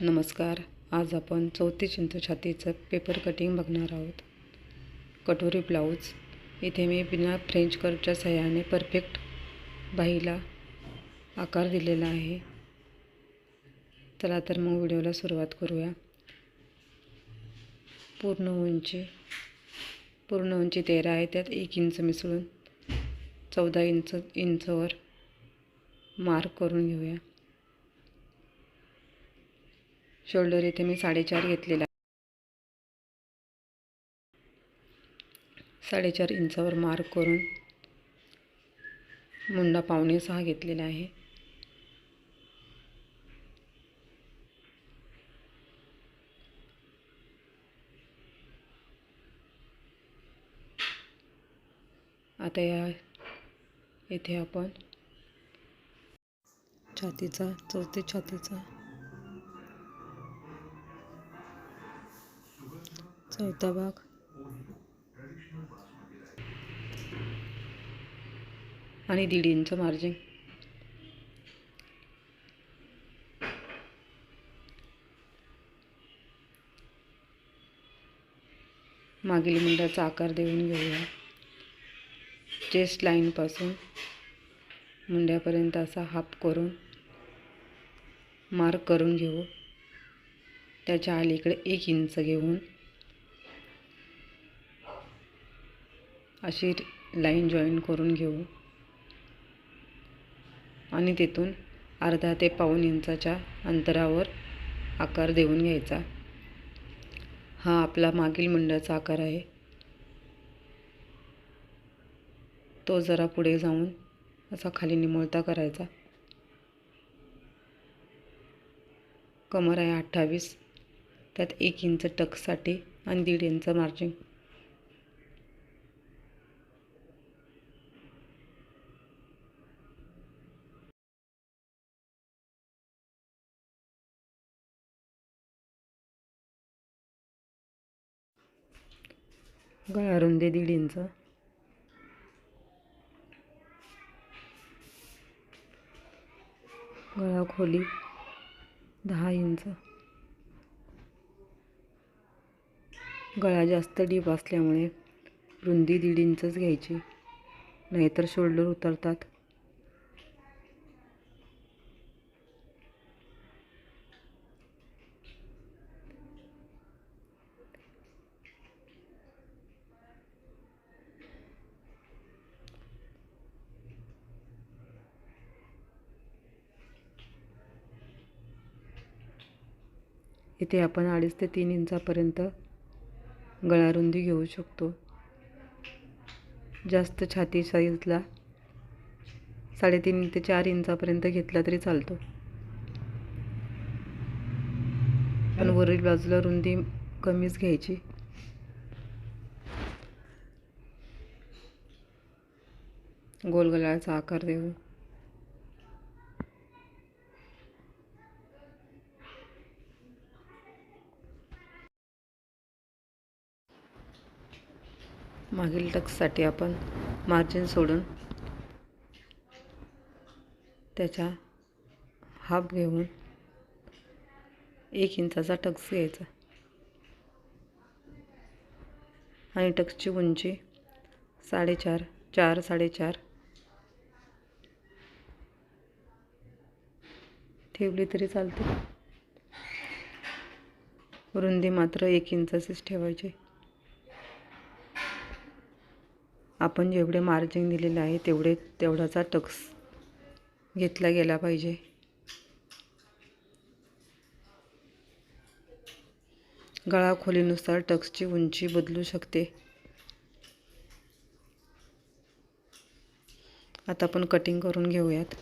नमस्कार. आज आपण चौथी चिंच छातीचं पेपर कटिंग बघणार आहोत. कटोरी ब्लाऊज इथे मी बिना फ्रेंच कटच्या सहाय्याने परफेक्ट बाहीला आकार दिलेला आहे. चला तर मग व्हिडिओला सुरुवात करूया. पूर्ण उंची पूर्ण उंची तेरा आहे त्यात एक इंच मिसळून चौदा इंच इंचवर मार्क करून घेऊया. शोल्डर इथे मी साडेचार घेतलेला साडेचार इंचावर मार्क करून मुंडा पावणे सहा घेतलेला आहे. आता या येथे आपण छातीचा चौथे छातीचा चौथा भाग. आणि दीड इंच मार्जिन मागील मुंडाचा आकार देऊन घेऊया. चेस्ट लाईनपासून मुंड्यापर्यंत असा हाफ करून मार्क करून घेऊ. त्याच्या अलीकडे एक इंच घेऊन अशी लाईन जॉईन करून घेऊ. आणि तिथून अर्धा ते पाऊण इंचाच्या अंतरावर आकार देऊन घ्यायचा. हा आपला मागील मुंड्याचा आकार आहे. तो जरा पुढे जाऊन असा खाली निमुळता करायचा. कमर आहे अठ्ठावीस. त्यात एक इंच टकसाठी आणि दीड इंच मार्जिन. गळा रुंदी दीड इंच गळा खोली दहा इंच. गळा जास्त डीप असल्यामुळे रुंदी दीड इंचच घ्यायची. नाहीतर शोल्डर उतरतात. इथे आपण अडीच ते तीन इंचापर्यंत गळा रुंदी घेऊ शकतो. जास्त छाती साईजला साडेतीन ते चार इंचापर्यंत घेतला तरी चालतो. पण वरील बाजूला रुंदी कमीच घ्यायची. गोलगळाचा आकार देऊ. मागील टक्ससाठी आपण मार्जिन सोडून त्याच्या हाफ घेऊन एक इंचाचा टक्स घ्यायचा. आणि टक्सची उंची साडेचार चार साडेचार. ठेवली तरी चालते. रुंदी मात्र एक इंचाचीच ठेवायची. आपण जेवढे मार्जिन दिलेलं आहे तेवढे तेवढाचा टक्स घेतला गेला पाहिजे. गळा खोलीनुसार टक्सची उंची बदलू शकते. आता आपण कटिंग करून घेऊयात.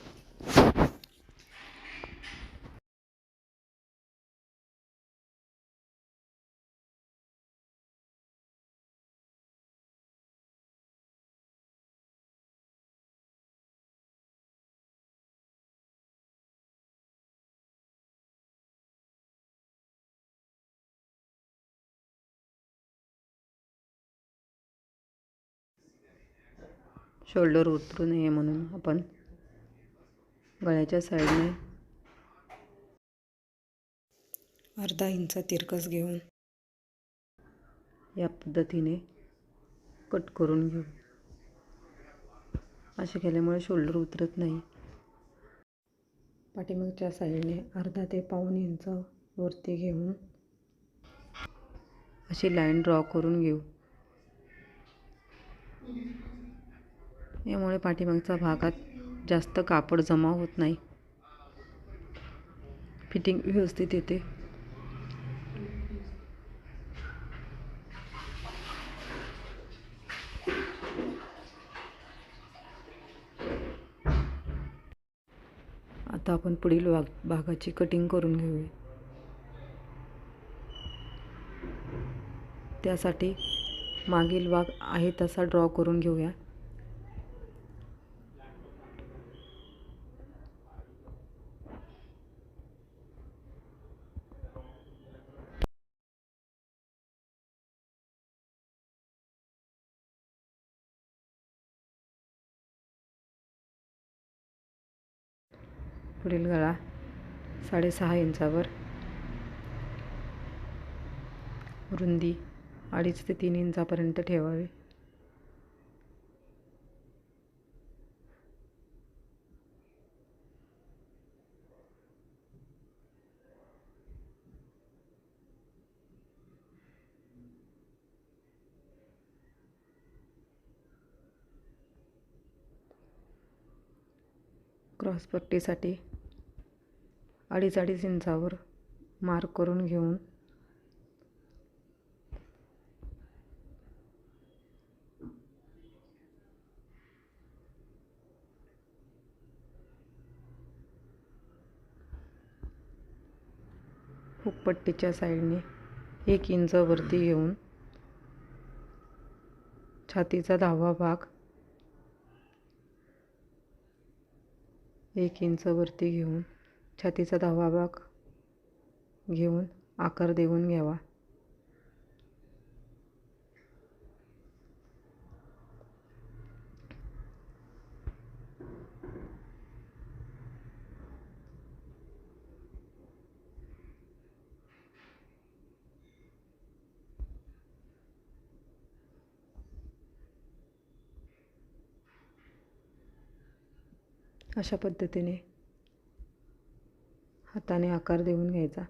शोल्डर उतरू नये म्हणून आपण गळ्याच्या साईडने अर्धा इंच तिरकस घेऊन या पद्धतीने कट करून घेऊ. असे केल्यामुळे शोल्डर उतरत नाही. पाठीमागच्या साईडने अर्धा ते पाऊण इंच वरती घेऊन अशी लाईन ड्रॉ करून घेऊ. यामुळे पाठीमागच्या भागात जास्त कापड जमा होत नाही. फिटिंग व्यवस्थित येते. आता आपण पुढील भाग भागाची कटिंग करून घेऊया. त्यासाठी मागील भाग आहे तसा ड्रॉ करून घेऊया. पुढील गळा साडेसहा इंचावर. रुंदी अडीच ते तीन इंचापर्यंत ठेवावी. क्रॉसपट्टीसाठी अडीच अडीच इंचावर मार्क करून घेऊन. हुकपट्टीच्या साईडने एक इंच वरती घेऊन छातीचा दहावा भाग एक इंच वरती घेऊन. छातीचा दहावा भाग घेऊन आकार देऊन घ्यावा. अशा पद्धतीने हाताने आकार देऊन घ्यायचा.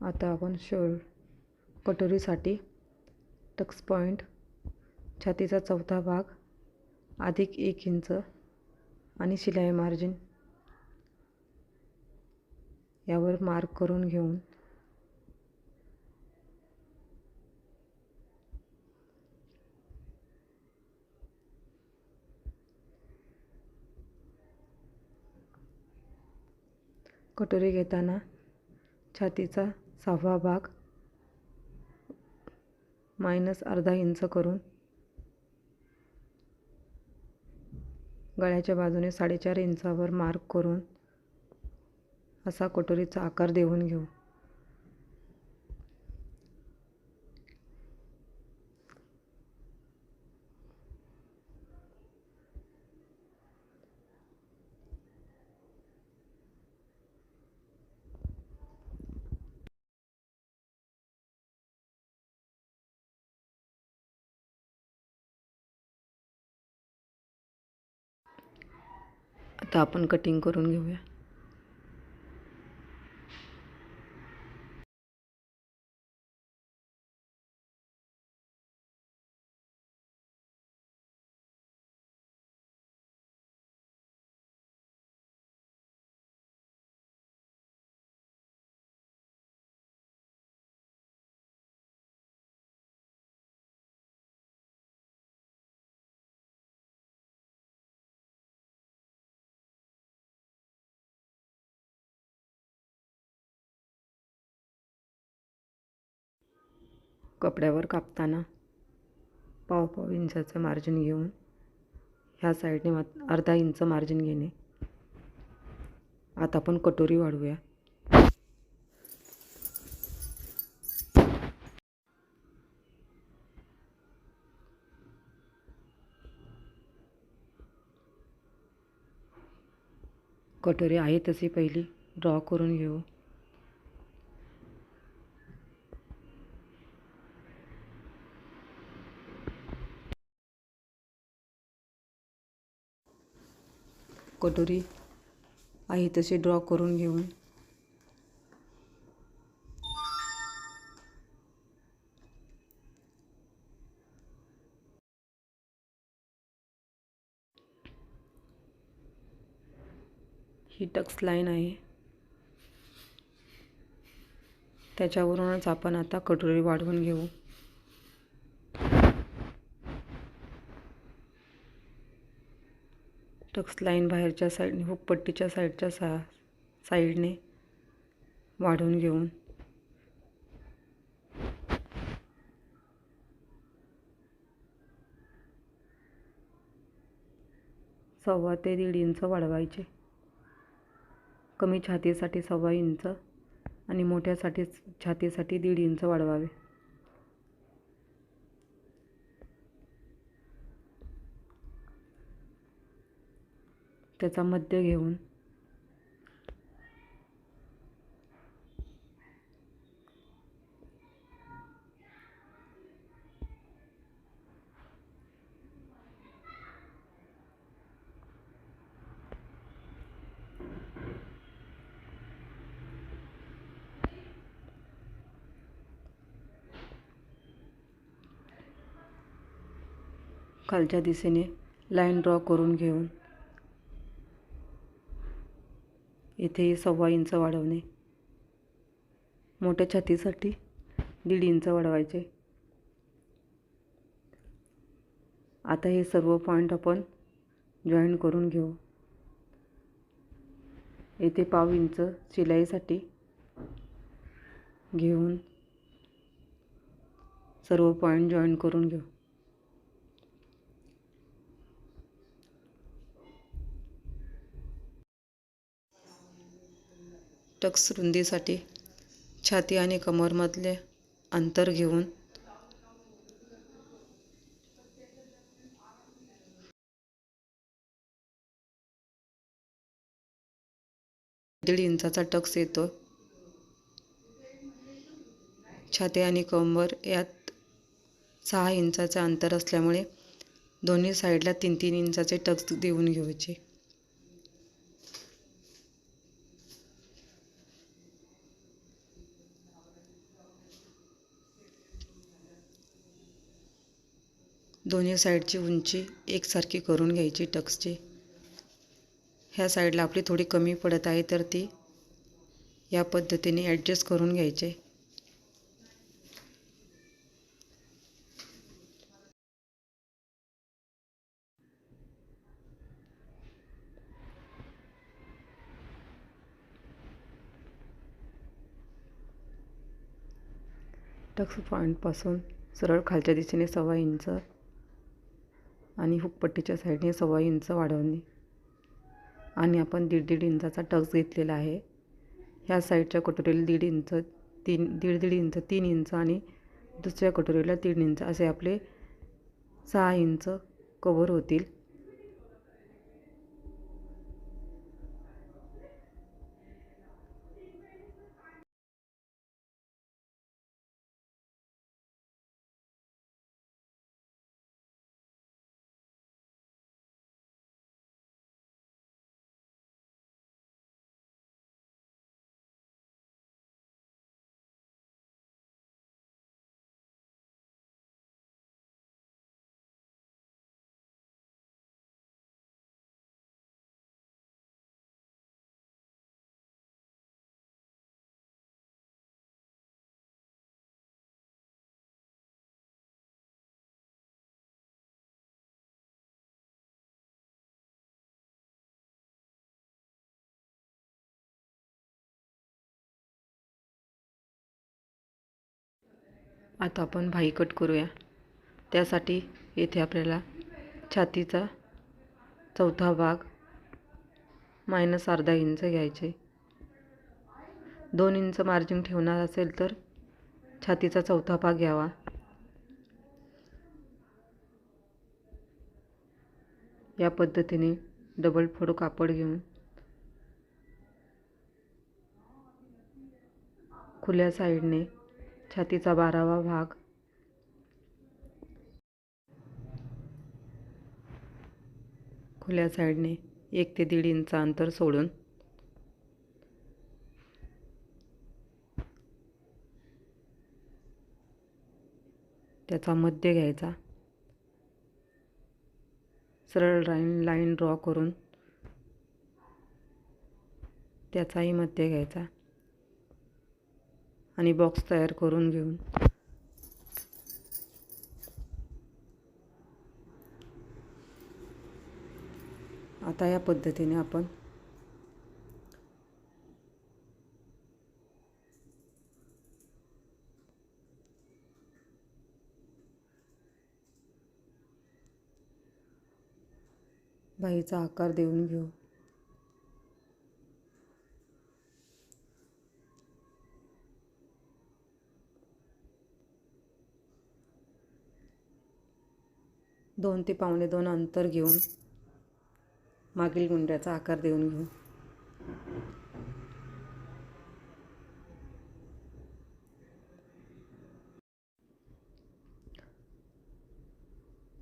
आता आपण शोल कटोरीसाठी टक्स पॉईंट छातीचा चौथा भाग अधिक एक इंच आणि शिलाई मार्जिन यावर मार्क करून घेऊन कटोरी घेताना छातीचा सहावा भाग मायनस अर्धा इंच करून गळ्याच्या बाजूने साडेचार इंचावर मार्क करून असा कटोरीचा आकार देऊन घेऊ. आता आपण कटिंग करून घेऊया. कपड्यावर कापताना पाव पाव इंचाचं मार्जिन घेऊन ह्या साईडने मात अर्धा इंच मार्जिन घेणे. आता आपण कटोरी वाढवूया. कटोरी आहे तशी पहिली. ड्रॉ करून घेऊ. कटोरी. आहे तसे ड्रॉ करून घेऊन. ही टक्स लाईन आहे. त्याच्यावरूनच आपण आता कटोरी वाढवून घेऊ. टक्स लाईन बाहेरच्या साईडने हुकपट्टीच्या साईडच्या सा साईडने वाढवून घेऊन. सव्वा ते दीड इंच वाढवायचे. कमी छातीसाठी सव्वा इंच आणि मोठ्यासाठी छातीसाठी दीड इंच वाढवावे. त्याचा मध्य घेऊन. खालच्या दिशेने लाईन ड्रॉ करून घेऊन. इथे सव्वा इंच वाढवणे. मोठ्या छातीसाठी दीड इंच वाढवायचे. आता हे सर्व पॉईंट आपण जॉईन करून घेऊ. येथे पाव इंच शिलाईसाठी घेऊन सर्व पॉईंट जॉईन करून घेऊ. टक्स रुंदीसाठी छाती आणि कमरमधले अंतर घेऊन दीड इंचाचा टक्स येतो. छाती आणि कंबर यात सहा इंचाचं अंतर असल्यामुळे दोन्ही साईडला तीन तीन इंचाचे टक्स देऊन घ्यायचे. दोन्ही साईडची उंची एकसारखी करून घ्यायची टक्सची. ह्या साईडला आपली थोडी कमी पडत आहे तर ती या पद्धतीने ॲडजस्ट करून घ्यायचे. टक्स पॉईंटपासून सरळ खालच्या दिशेने सव्वा इंच आणि हुकपट्टीच्या साईडने सव्वा इंच वाढवणे. आणि आपण दीड दीड इंचाचा टक्स घेतलेला आहे. ह्या साईडच्या कटोरीला दीड इंच तीन दीड दीड इंच तीन इंच आणि दुसऱ्या कटोरीला तीन इंच असे आपले सहा इंच कवर होतील. आता आपण भाई कट करूया. त्यासाठी येथे आपल्याला छातीचा चौथा भाग मायनस अर्धा इंच घ्यायचे. दोन इंच मार्जिन ठेवणार असेल तर छातीचा चौथा भाग घ्यावा. या पद्धतीने डबल फोडो कापड घेऊन खुल्या साईडने छातीचा बारावा भाग. खुल्या साईडने एक ते दीड इंच अंतर सोडून. त्याचा मध्य घ्यायचा. सरळ लाईन लाईन ड्रॉ करून त्याचाही मध्य घ्यायचा. आणि बॉक्स तयार करून घेऊन. आता या पद्धतीने आपण बाईचा आकार देऊन घेऊ. दोन ते पावणे दोन अंतर घेऊन मागील गुंड्याचा आकार देऊन घेऊ.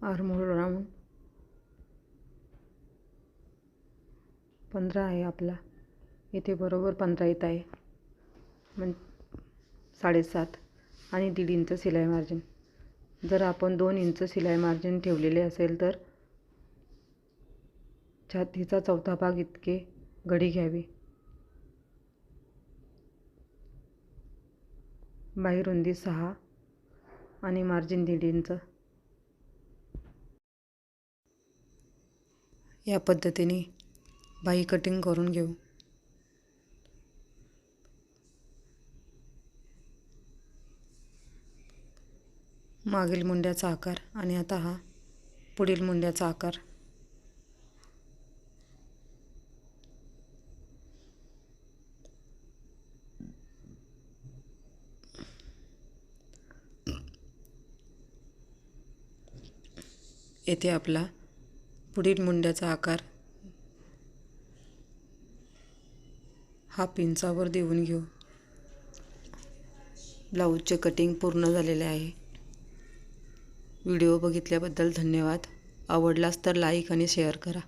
आर्मोल राऊंड पंधरा आहे आपला. इथे बरोबर पंधरा येत आहे. म्हण साडेसात आणि दीड इंच शिलाई मार्जिन जर आपण दोन इंच शिलाई मार्जिन ठेवलेले असेल तर छातीचा चौथा भाग इतके घडी घ्यावी. बाही रुंदी सहा आणि मार्जिन दीड इंच. या पद्धतीने बाही कटिंग करून घेऊ. मागील मुंड्याचा आकार आणि आता हा पुढील मुंड्याचा आकार. येथे आपला पुढील मुंड्याचा आकार. हा पिंचावर देऊन घेऊ. ब्लाऊजचे कटिंग पूर्ण झालेले आहे. व्हिडिओ बघितल्याबद्दल धन्यवाद. आवडलास तर लाईक आणि शेअर करा.